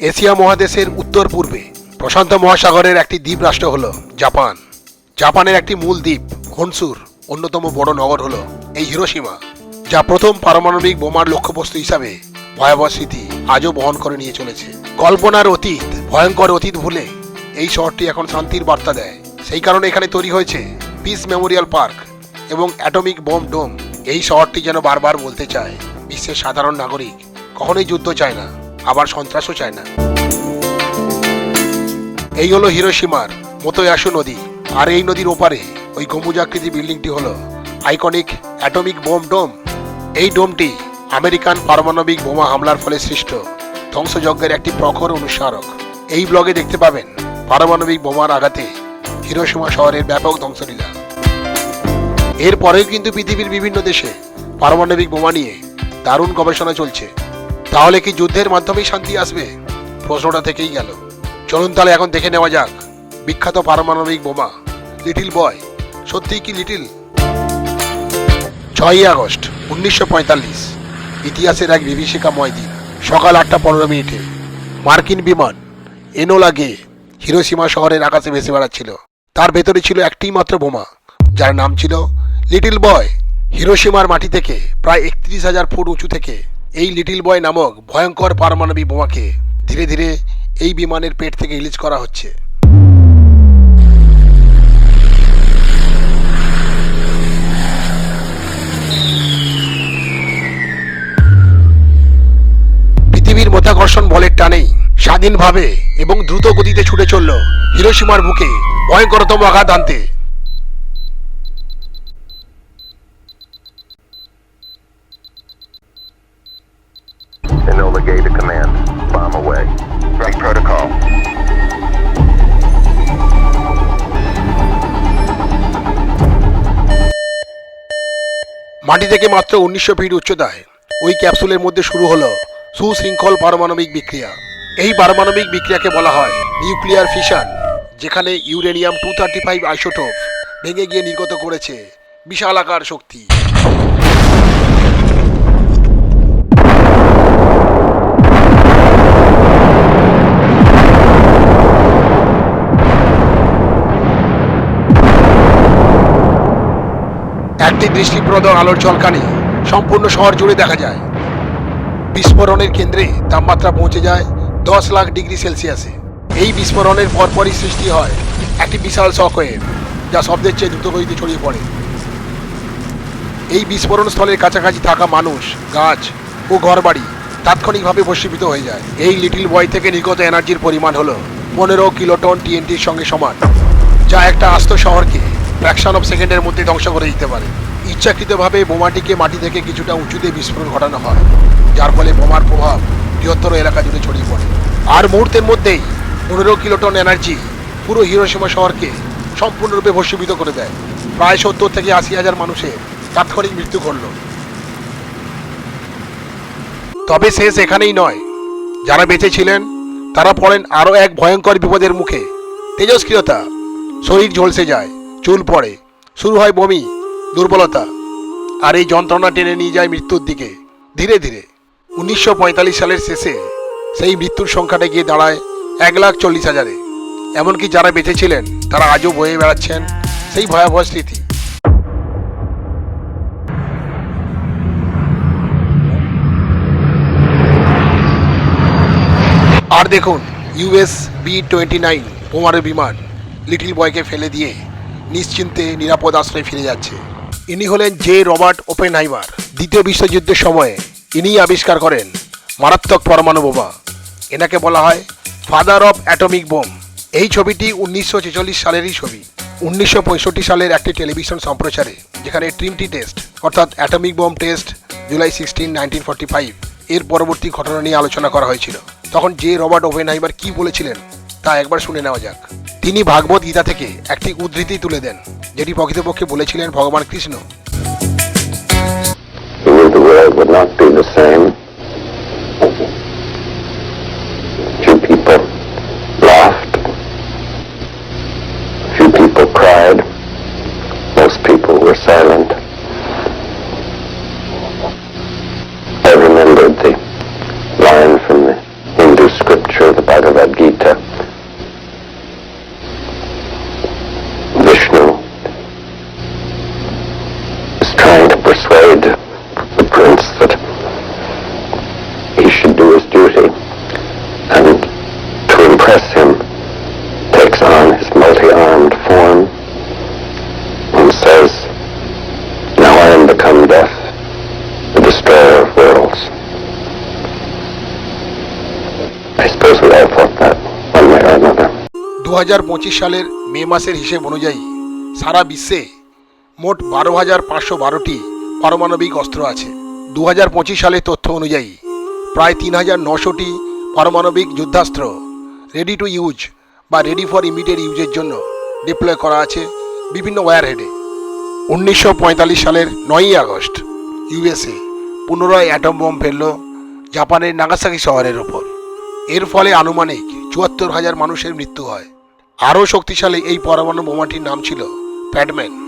Asia মহাদেশের উত্তর পূর্বে প্রশান্ত মহাসাগরের একটি দ্বীপ রাষ্ট্র হলো জাপান। জাপানের একটি মূল দ্বীপ হনসুর অন্যতম বড় নগর হল এই হিরোসীমা যা প্রথম পারমাণবিক বোমার লক্ষ্যবস্তু হিসাবে ভয়াবহ স্মৃতি আজও বহন করে নিয়ে চলেছে। কল্পনার অতীত, ভয়ঙ্কর অতীত ভুলে এই শহরটি এখন শান্তির বার্তা দেয়। সেই কারণে এখানে তৈরি হয়েছে পিস মেমোরিয়াল পার্ক এবং অ্যাটমিক বোম ডোম। এই শহরটি যেন বারবার বলতে চায়, বিশ্বের সাধারণ নাগরিক কখনোই যুদ্ধ চায় না। আবার সন্ত্রাসও চায় না। এই হলো হিরোসীমার মতোয়াসু নদী। আর এই নদীর ওপারে ওই গম্বুজাকৃতি বিল্ডিংটি হলো আইকনিক অ্যাটমিক বোম ডোম। এই ডোমটি আমেরিকান পারমাণবিক বোমা হামলার ফলে সৃষ্ট। ধ্বংসযজ্ঞের একটি প্রখর অনুস্মারক। এই ব্লগে দেখতে পাবেন পারমাণবিক বোমার আঘাতে হিরোসীমা শহরের ব্যাপক ধ্বংসলীলা। এরপরেও কিন্তু পৃথিবীর বিভিন্ন দেশে পারমাণবিক বোমা নিয়ে দারুণ গবেষণা চলছে। তাহলে কি যুদ্ধের মাধ্যমেই শান্তি আসবে? প্রশ্নটা থেকেই গেল। চলুন তাহলে এখন দেখে নেওয়া যাক। বিখ্যাত পারমাণবিক বোমা, লিটিল বয়। সত্যিই কি লিটিল? ছয়ই আগস্ট, উনিশশো পঁয়তাল্লিশ। ইতিহাসের এক বিভীষিকাময় দিন। সকাল আটটা পনেরো মিনিটে। মার্কিন বিমান, এনোলা গে, হিরোসীমা শহরের আকাশে ভেসে বেড়াচ্ছিল। তার ভেতরে ছিল একটিই মাত্র বোমা, যার নাম ছিল লিটিল বয়। হিরোসীমার মাটি থেকে প্রায় একত্রিশ হাজার ফুট উঁচু থেকে এই লিটিল বয় নামক ভয়ঙ্কর পারমাণবিক বোমাকে ধীরে ধীরে এই বিমানের পেট থেকে রিলিজ করা হচ্ছে। পৃথিবীর মধ্যাকর্ষণ বলের টানেই স্বাধীনভাবে এবং দ্রুত গতিতে ছুটে চলল হিরোসীমার বুকে ভয়ঙ্করতম আঘাত আনতে। মাটি থেকে মাত্র উনিশশো ফিট উচ্চতায়। ওই ক্যাপসুলের মধ্যে শুরু হলো সুশৃঙ্খল পারমাণবিক বিক্রিয়া। এই পারমাণবিক বিক্রিয়াকে বলা হয় নিউক্লিয়ার ফিশন যেখানে uranium two thirty five isotope ভেঙে গিয়ে নির্গত করেছে বিশাল আকার শক্তি। একটি দৃষ্টিপ্রদ আলোর ঝলকানি সম্পূর্ণ শহর জুড়ে দেখা যায়। বিস্ফোরণের কেন্দ্রে তাপমাত্রা পৌঁছে যায় দশ লাখ ডিগ্রি সেলসিয়াসে। এই বিস্ফোরণের পরপরই সৃষ্টি হয় একটি বিশাল শকওয়েভ, যা শব্দের চেয়ে দ্রুত গতিতে ছড়িয়ে পড়ে। এই বিস্ফোরণ স্থলের কাছাকাছি থাকা মানুষ, গাছ ও ঘরবাড়ি তাৎক্ষণিকভাবে ভস্মীভূত হয়ে যায়। এই লিটিল বয় থেকে নির্গত এনার্জির পরিমাণ হলো পনেরো কিলোটন টিএনটির সঙ্গে সমান, যা একটা আস্ত শহরকে ফ্র্যাকশন অফ সেকেন্ডের মধ্যে ধ্বংস করে দিতে পারে। ইচ্ছাকৃতভাবে বোমাটিকে মাটি থেকে কিছুটা উঁচুতে বিস্ফোরণ ঘটানো হয়, যার ফলে বোমার প্রভাব বৃহত্তর এলাকা জুড়ে ছড়িয়ে পড়ে। আর মুহূর্তের মধ্যেই পনেরো কিলোটন এনার্জি পুরো হিরোসীমা শহরকে সম্পূর্ণরূপে ভস্মীভূত করে দেয়। প্রায় সত্তর থেকে আশি হাজার মানুষের তাৎক্ষণিক মৃত্যু ঘটল। তবে শেষ এখানেই নয়। যারা বেঁচে ছিলেন, তারা পড়েন আরও এক ভয়ঙ্কর বিপদের মুখে। তেজস্ক্রিয়তা, শরীর ঝলসে যায়, চুল পড়ে, শুরু হয় বমি দুর্বলতা আর এই যন্ত্রণা টেনে নিয়ে যায় মৃত্যুর দিকে। ধীরে ধীরে, উনিশশো পঁয়তাল্লিশ সালের শেষে সেই মৃত্যুর সংখ্যাটা গিয়ে দাঁড়ায় এক লাখ চল্লিশ হাজারে। এমনকি যারা বেঁচে ছিলেন, তারা আজও বয়ে বেড়াচ্ছেন সেই ভয়াবহ স্মৃতি। আর দেখুন ইউএস বি টোয়েন্টি নাইন বোমারের বিমান, লিটিল বয়কে ফেলে দিয়ে নিশ্চিন্তে নিরাপদ আশ্রয়ে ফিরে যাচ্ছে। ইনি হলেন জে রবার্ট ওপেন ওপেনহাইমার। দ্বিতীয় বিশ্বযুদ্ধের সময়ে ইনিই আবিষ্কার করেন মারাত্মক পরমাণু বোমা। এনাকে বলা হয় ফাদার অফ অ্যাটমিক বোম এই ছবিটি উনিশশো ছেচল্লিশ সালেরই ছবি। উনিশশো পঁয়ষট্টি সালের একটি টেলিভিশন সম্প্রচারে, যেখানে ট্রিমটি টেস্ট, অর্থাৎ atomic bomb test, July sixteen, nineteen forty five এর পরবর্তী ঘটনা নিয়ে আলোচনা করা হয়েছিল। তখন যে রবার্ট ওভেনহাইমার কি বলেছিলেন, তা একবার শুনে নেওয়া যাক। তিনি ভাগবত গীতা থেকে একটি উদ্ধৃতি তুলে দেন যেটি প্রকৃতপক্ষে বলেছিলেন ভগবান Krishna. trying to persuade the prince that he should do his duty and to impress him takes on his multi-armed form and says, Now I am become death, the destroyer of worlds. I suppose we all thought that one way or another. 2025 সালের মে মাসের হিসেব অনুযায়ী সারা বিশ্বে মোট বারো হাজার পাঁচশো বারোটি পারমাণবিক অস্ত্র আছে। দু হাজার পঁচিশ সালের তথ্য অনুযায়ী প্রায় তিন হাজার নশোটি পারমাণবিক যুদ্ধাস্ত্র রেডি টু ইউজ বা রেডি ফর ইমিডিয়েট ইউজের জন্য ডিপ্লয় করা আছে বিভিন্ন ওয়ারহেডে উনিশশো সালের নয়ই আগস্ট ইউএসএ পুনরায় অ্যাটম বোম ফেলল জাপানের নাগাসাকি শহরের ওপর। এর ফলে আনুমানিক চুয়াত্তর হাজার মানুষের মৃত্যু হয়। আরও শক্তিশালী এই পরমাণু বোমাটির নাম ছিল প্যাডম্যান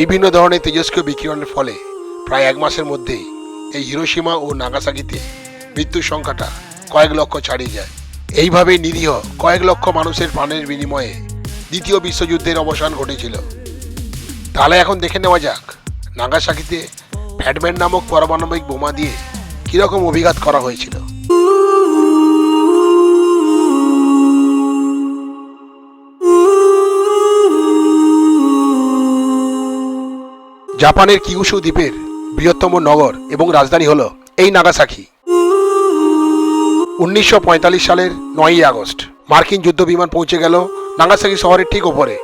বিভিন্ন ধরনের তেজস্ক্রিয় বিকিরণের ফলে প্রায় এক মাসের মধ্যেই এই হিরোসীমা ও নাগাসাকিতে মৃত্যুর সংখ্যাটা কয়েক লক্ষ ছাড়িয়ে যায়। এইভাবে নিরীহ কয়েক লক্ষ মানুষের প্রাণের বিনিময়ে দ্বিতীয় বিশ্বযুদ্ধের অবসান ঘটেছিল। তাহলে এখন দেখে নেওয়া যাক, নাগাসাকিতে ফ্যাটম্যান নামক পারমাণবিক বোমা দিয়ে কীরকম অভিঘাত করা হয়েছিল। জাপানের কিউশু দ্বীপের বৃহত্তম নগর এবং রাজধানী হল এই নাগাসাকি। উনিশশো পঁয়তাল্লিশ সালের নয়ই আগস্ট মার্কিন যুদ্ধ বিমান পৌঁছে গেল নাগাসাকি শহরের ঠিক ওপরে।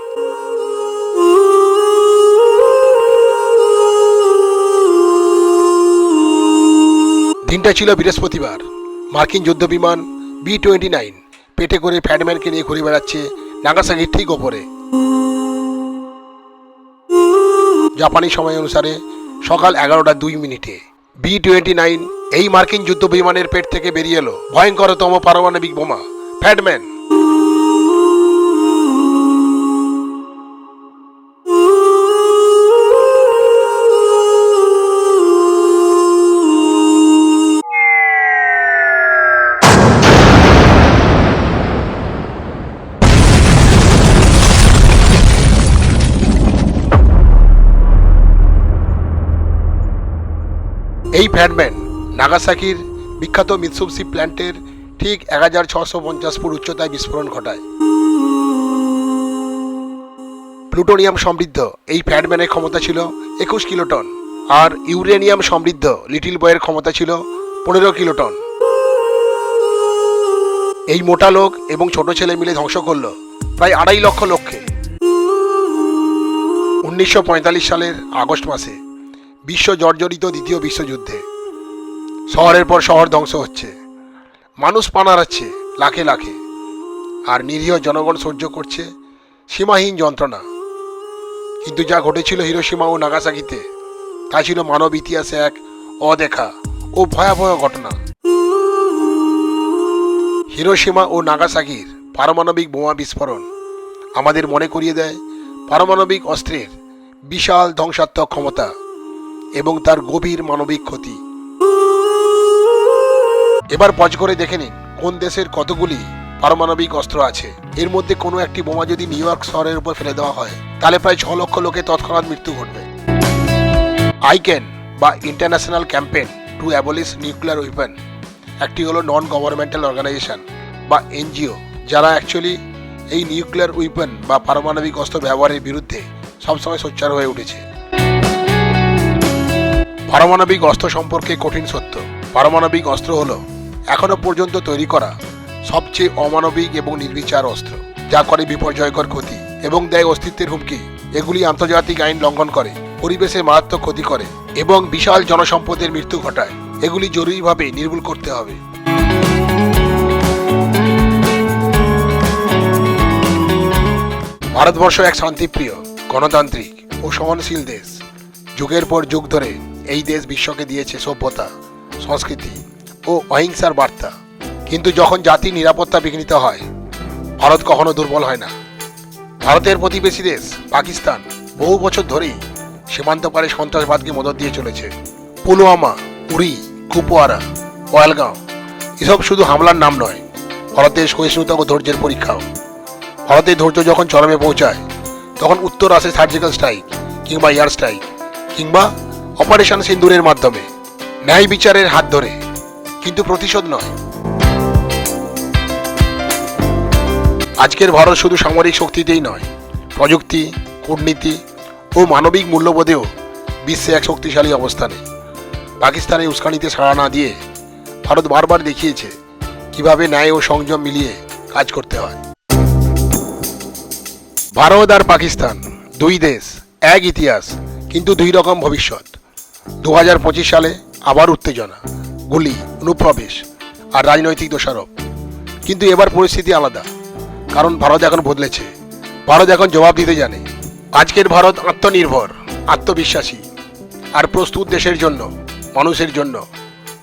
দিনটা ছিল বৃহস্পতিবার। মার্কিন যুদ্ধ বিমান বি টোয়েন্টি নাইন পেটে করে ফ্যাডম্যানকে নিয়ে ঘুরে বেড়াচ্ছে নাগাসাকির ঠিক ওপরে। জাপানি সময় অনুসারে সকাল এগারোটা দুই মিনিটে। বি টোয়েন্টি নাইন এই মার্কিন যুদ্ধ বিমানের পেট থেকে বেরিয়ে এলো। ভয়ঙ্করতম পারমাণবিক বোমা। ফ্যাডম্যান এই ফ্যাটম্যান নাগাসাকির বিখ্যাত মিৎসুবসি প্ল্যান্টের ঠিক এক হাজার ছশো পঞ্চাশ ফুট উচ্চতায় বিস্ফোরণ ঘটায়। প্লুটোনিয়াম সমৃদ্ধ, এই ফ্যাটম্যানের ক্ষমতা ছিল একুশ কিলোটন, আর ইউরেনিয়াম সমৃদ্ধ, লিটিল বয়ের ক্ষমতা ছিল পনেরো কিলোটন। এই মোটা লোক এবং ছোট ছেলে মিলে ধ্বংস করল প্রায় আড়াই লক্ষ লক্ষ্যে উনিশশো সালের আগস্ট মাসে বিশ্ব জর্জরিত দ্বিতীয় বিশ্বযুদ্ধে। শহরের পর শহর ধ্বংস হচ্ছে। মানুষ পান হারাচ্ছে লাখে লাখে। আর নিরীহ জনগণ সহ্য করছে সীমাহীন যন্ত্রণা। কিন্তু যা ঘটেছিল হিরোসীমা ও নাগাসাকিতে, তা ছিল মানব ইতিহাসে এক অদেখা ও ভয়াবহ ঘটনা। হিরোসীমা ও নাগাসাকির পারমাণবিক বোমা বিস্ফোরণ আমাদের মনে করিয়ে দেয় পারমাণবিক অস্ত্রের বিশাল ধ্বংসাত্মক ক্ষমতা। এবং তার গভীর মানবিক ক্ষতি। এবার পজ করে দেখে নিন, কোন দেশের কতগুলি পারমাণবিক অস্ত্র আছে। এর মধ্যে কোনো একটি বোমা যদি নিউ ইয়র্ক শহরের উপর ফেলে দেওয়া হয়, তাহলে প্রায় ছ লক্ষ লোকের তৎক্ষণাৎ মৃত্যু ঘটবে। আইকেন বা international campaign to abolish nuclear weapon, একটি হলো নন গভর্নমেন্টাল অর্গানাইজেশন বা এনজিও, যারা অ্যাকচুয়ালি এই নিউক্লিয়ার উইপেন বা পারমাণবিক অস্ত্র ব্যবহারের বিরুদ্ধে সবসময় সোচ্চার হয়ে উঠেছে। পারমাণবিক অস্ত্র সম্পর্কে কঠিন সত্য। পারমাণবিক অস্ত্র হল এখনও পর্যন্ত তৈরি করা সবচেয়ে অমানবিক এবং নির্বিচার অস্ত্র, যা করে বিপর্যয়কর ক্ষতি এবং দেয় অস্তিত্বের হুমকি। এগুলি আন্তর্জাতিক আইন লঙ্ঘন করে, পরিবেশের মারাত্মক ক্ষতি করে এবং বিশাল জনসম্পদের মৃত্যু ঘটায়। এগুলি জরুরিভাবে নির্মূল করতে হবে। ভারতবর্ষ এক শান্তিপ্রিয়, গণতান্ত্রিক ও সহনশীল দেশ। যুগের পর যুগ ধরে এই দেশ বিশ্বকে দিয়েছে সভ্যতা, সংস্কৃতি ও অহিংসার বার্তা। কিন্তু যখন জাতির নিরাপত্তা বিঘ্নিত হয়, ভারত কখনো দুর্বল হয় না। ভারতের প্রতিবেশী দেশ পাকিস্তান বহু বছর ধরেই সীমান্ত পারে সন্ত্রাসবাদকে মদত দিয়ে চলেছে। পুলওয়ামা উড়ি কুপওয়ারা, পয়ালগাঁও, এসব শুধু হামলার নাম নয়, ভারতের সহিষ্ণুতা ও ধৈর্যের পরীক্ষাও। ভারতের ধৈর্য যখন চরমে পৌঁছায়, তখন উত্তর আসে সার্জিক্যাল স্ট্রাইক কিংবা এয়ার স্ট্রাইক কিংবা অপারেশন সিন্দুরের মাধ্যমে। ন্যায় বিচারের হাত ধরে, কিন্তু প্রতিশোধ নয়। আজকের ভারত শুধু সামরিক শক্তিতেই নয়, প্রযুক্তি, কূটনীতি ও মানবিক মূল্যবোধেও বিশ্বে এক শক্তিশালী অবস্থানে। পাকিস্তানের উস্কানিতে সাড়া না দিয়ে ভারত বারবার দেখিয়েছে কীভাবে ন্যায় ও সংযম মিলিয়ে কাজ করতে হয়। ভারত আর পাকিস্তান দুই দেশ, এক ইতিহাস, কিন্তু দুই রকম ভবিষ্যৎ। দু হাজার পঁচিশ সালে আবার উত্তেজনা, গুলি, অনুপ্রবেশ আর রাজনৈতিক দোষারোপ। কিন্তু এবার পরিস্থিতি আলাদা, কারণ ভারত এখন বদলেছে। ভারত এখন জবাব দিতে জানে, আজকের ভারত আত্মনির্ভর, আত্মবিশ্বাসী আর প্রস্তুত দেশের জন্য, মানুষের জন্য,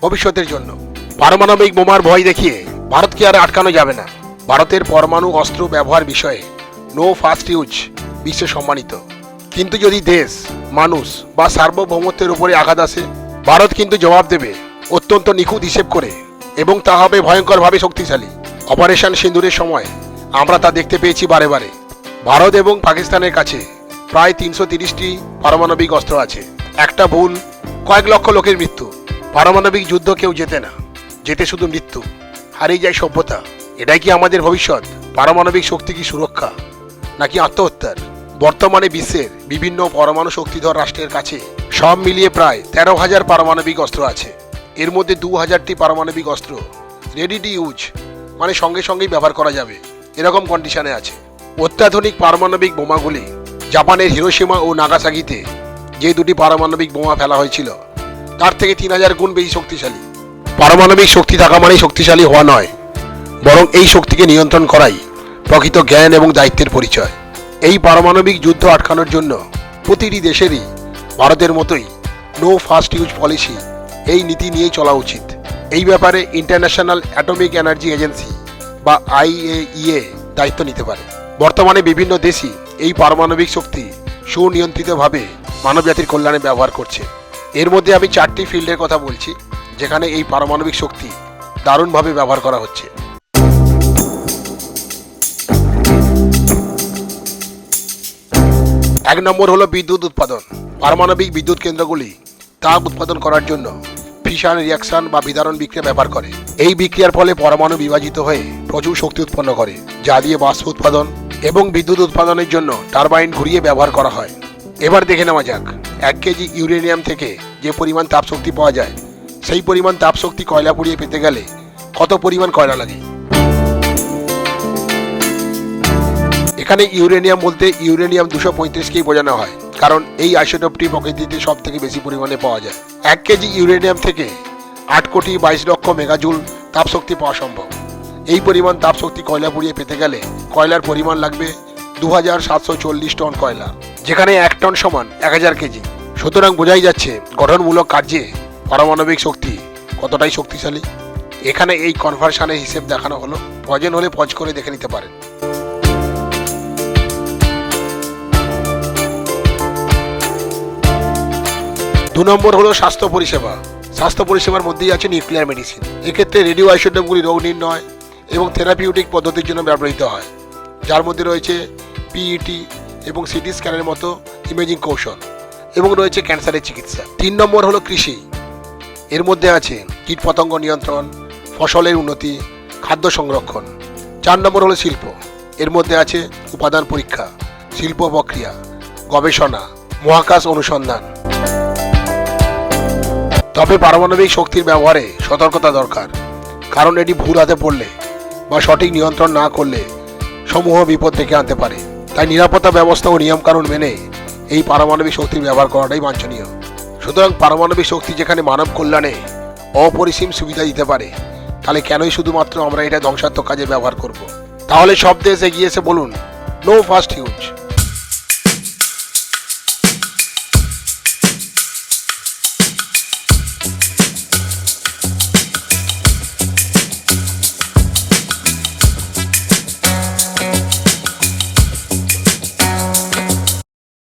ভবিষ্যতের জন্য। পারমাণবিক বোমার ভয় দেখিয়ে ভারতকে আর আটকানো যাবে না। ভারতের পরমাণু অস্ত্র ব্যবহার বিষয়ে নো ফার্স্ট ইউজ বিশ্বে সম্মানিত। কিন্তু যদি দেশ মানুষ বা সার্বভৌমত্বের উপরে আঘাত আসে। ভারত কিন্তু জবাব দেবে, অত্যন্ত নিখুঁত হিসেব করে, এবং তা হবে ভয়ঙ্করভাবে শক্তিশালী। অপারেশন সিন্দুরের সময় আমরা তা দেখতে পেয়েছি বারে বারে। ভারত এবং পাকিস্তানের কাছে প্রায় তিনশো তিরিশটি পারমাণবিক অস্ত্র আছে। একটা ভুল, কয়েক লক্ষ লোকের মৃত্যু। পারমাণবিক যুদ্ধ কেউ জেতে না, জেতে শুধু মৃত্যু। হারিয়ে যায় সভ্যতা। এটাই কি আমাদের ভবিষ্যৎ? পারমাণবিক শক্তি কি সুরক্ষা, নাকি আত্মহত্যার? বর্তমানে বিশ্বের বিভিন্ন পরমাণু শক্তিধর রাষ্ট্রের কাছে সব মিলিয়ে প্রায় তেরো হাজার পারমাণবিক অস্ত্র আছে। এর মধ্যে দু হাজারটি পারমাণবিক অস্ত্র রেডি টু ইউজ মানে সঙ্গে সঙ্গেই ব্যবহার করা যাবে, এরকম কন্ডিশনে আছে। অত্যাধুনিক পারমাণবিক বোমাগুলি জাপানের হিরোসীমা ও নাগাসাকিতে যে দুটি পারমাণবিক বোমা ফেলা হয়েছিল, তার থেকে তিন হাজার গুণ বেশি শক্তিশালী। পারমাণবিক শক্তি থাকা মানেই শক্তিশালী হওয়া নয়, বরং এই শক্তিকে নিয়ন্ত্রণ করাই প্রকৃত জ্ঞান এবং দায়িত্বের পরিচয়। এই পারমাণবিক যুদ্ধ আটকানোর জন্য প্রতিটি দেশেরই, ভারতের মতোই নো ফার্স্ট ইউজ পলিসি এই নীতি নিয়েই চলা উচিত। এই ব্যাপারে ইন্টারন্যাশনাল অ্যাটমিক এনার্জি এজেন্সি বা আইএইএ দায়িত্ব নিতে পারে। বর্তমানে বিভিন্ন দেশই এই পারমাণবিক শক্তি সুনিয়ন্ত্রিতভাবে মানবজাতির কল্যাণে ব্যবহার করছে। এর মধ্যে আমি চারটি ফিল্ডের কথা বলছি, যেখানে এই পারমাণবিক শক্তি দারুণভাবে ব্যবহার করা হচ্ছে। এক নম্বর হলো বিদ্যুৎ উৎপাদন, পারমাণবিক বিদ্যুৎ কেন্দ্রগুলি তাপ উৎপাদন করার জন্য ফিশন রিয়াকশন বা বিদারণ বিক্রিয়া ব্যবহার করে। এই বিক্রিয়ার ফলে পরমাণু বিভাজিত হয়ে প্রচুর শক্তি উৎপন্ন করে, যা দিয়ে বাষ্প উৎপাদন এবং বিদ্যুৎ উৎপাদনের জন্য টারবাইন ঘুরিয়ে ব্যবহার করা হয়। এবার দেখে নেওয়া যাক, এক কেজি ইউরেনিয়াম থেকে যে পরিমাণ তাপশক্তি পাওয়া যায়, সেই পরিমাণ তাপশক্তি কয়লা পুড়িয়ে পেতে গেলে কত পরিমাণ কয়লা লাগে? এখানে ইউরেনিয়াম বলতে ইউরেনিয়াম দুশো পঁয়ত্রিশকেই বোঝানো হয়, কারণ এই আইসোটোপটি প্রকৃতিতে সব থেকে বেশি পরিমাণে পাওয়া যায়। এক কেজি ইউরেনিয়াম থেকে আট কোটি বাইশ লক্ষ মেগাজুল তাপশক্তি পাওয়া সম্ভব। এই পরিমাণ তাপশক্তি কয়লা পুড়িয়ে পেতে গেলে কয়লার পরিমাণ লাগবে দু হাজার সাতশো চল্লিশ টন কয়লা, যেখানে এক টন সমান এক হাজার কেজি। সুতরাং বোঝাই যাচ্ছে গঠনমূলক কার্যে পারমাণবিক শক্তি কতটাই শক্তিশালী। এখানে এই কনভার্সানের হিসেব দেখানো হলো। প্রয়োজন হলে পজ করে দেখে নিতে পারেন। দু নম্বর হলো স্বাস্থ্য পরিষেবা। স্বাস্থ্য পরিষেবার মধ্যেই আছে নিউক্লিয়ার মেডিসিন এক্ষেত্রে রেডিও আইসোটোপগুলি রোগ নির্ণয় এবং থেরাপিউটিক পদ্ধতির জন্য ব্যবহৃত হয়। যার মধ্যে রয়েছে পিইটি এবং সিটি স্ক্যানের মতো ইমেজিং কৌশল এবং রয়েছে ক্যান্সারের চিকিৎসা। তিন নম্বর হলো কৃষি। এর মধ্যে আছে কীটপতঙ্গ নিয়ন্ত্রণ, ফসলের উন্নতি, খাদ্য সংরক্ষণ। চার নম্বর হলো শিল্প। এর মধ্যে আছে উপাদান পরীক্ষা, শিল্প প্রক্রিয়া, গবেষণা, মহাকাশ অনুসন্ধান। তবে পারমাণবিক শক্তির ব্যবহারে সতর্কতা দরকার। কারণ এটি ভুল হাতে পড়লে বা সঠিক নিয়ন্ত্রণ না করলে সমূহ বিপদ ডেকে আনতে পারে। তাই নিরাপত্তা ব্যবস্থা ও নিয়মকানুন মেনে এই পারমাণবিক শক্তির ব্যবহার করাটাই বাঞ্ছনীয়। সুতরাং পারমাণবিক শক্তি যেখানে মানব কল্যাণে অপরিসীম সুবিধা দিতে পারে, তাহলে কেনই শুধুমাত্র আমরা এটা ধ্বংসাত্মক কাজে ব্যবহার করব। তাহলে সব দেশ এগিয়ে এসে বলুন নো ফার্স্ট ইউজ